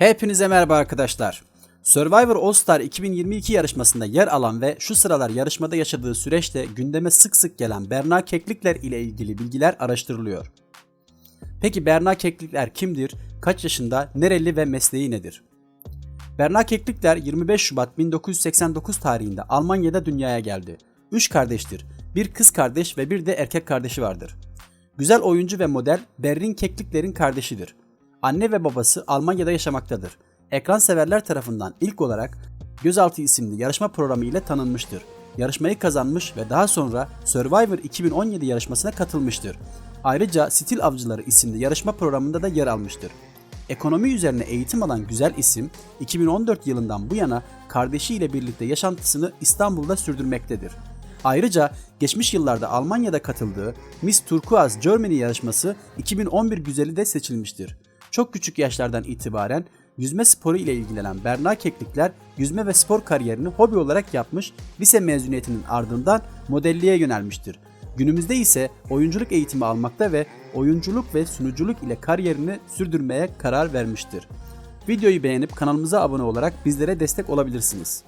Hepinize merhaba arkadaşlar. Survivor All Star 2022 yarışmasında yer alan ve şu sıralar yarışmada yaşadığı süreçte gündeme sık sık gelen Berna Keklikler ile ilgili bilgiler araştırılıyor. Peki Berna Keklikler kimdir? Kaç yaşında? Nereli ve mesleği nedir? Berna Keklikler 25 Şubat 1989 tarihinde Almanya'da dünyaya geldi. Üç kardeştir. Bir kız kardeş ve bir de erkek kardeşi vardır. Güzel oyuncu ve model Berrin Keklikler'in kardeşidir. Anne ve babası Almanya'da yaşamaktadır. Ekran severler tarafından ilk olarak Gözaltı isimli yarışma programı ile tanınmıştır. Yarışmayı kazanmış ve daha sonra Survivor 2017 yarışmasına katılmıştır. Ayrıca Stil Avcıları isimli yarışma programında da yer almıştır. Ekonomi üzerine eğitim alan güzel isim 2014 yılından bu yana kardeşiyle birlikte yaşantısını İstanbul'da sürdürmektedir. Ayrıca geçmiş yıllarda Almanya'da katıldığı Miss Turkuaz Germany yarışması 2011 güzeli de seçilmiştir. Çok küçük yaşlardan itibaren yüzme sporu ile ilgilenen Berna Keklikler yüzme ve spor kariyerini hobi olarak yapmış, lise mezuniyetinin ardından modelliğe yönelmiştir. Günümüzde ise oyunculuk eğitimi almakta ve oyunculuk ve sunuculuk ile kariyerini sürdürmeye karar vermiştir. Videoyu beğenip kanalımıza abone olarak bizlere destek olabilirsiniz.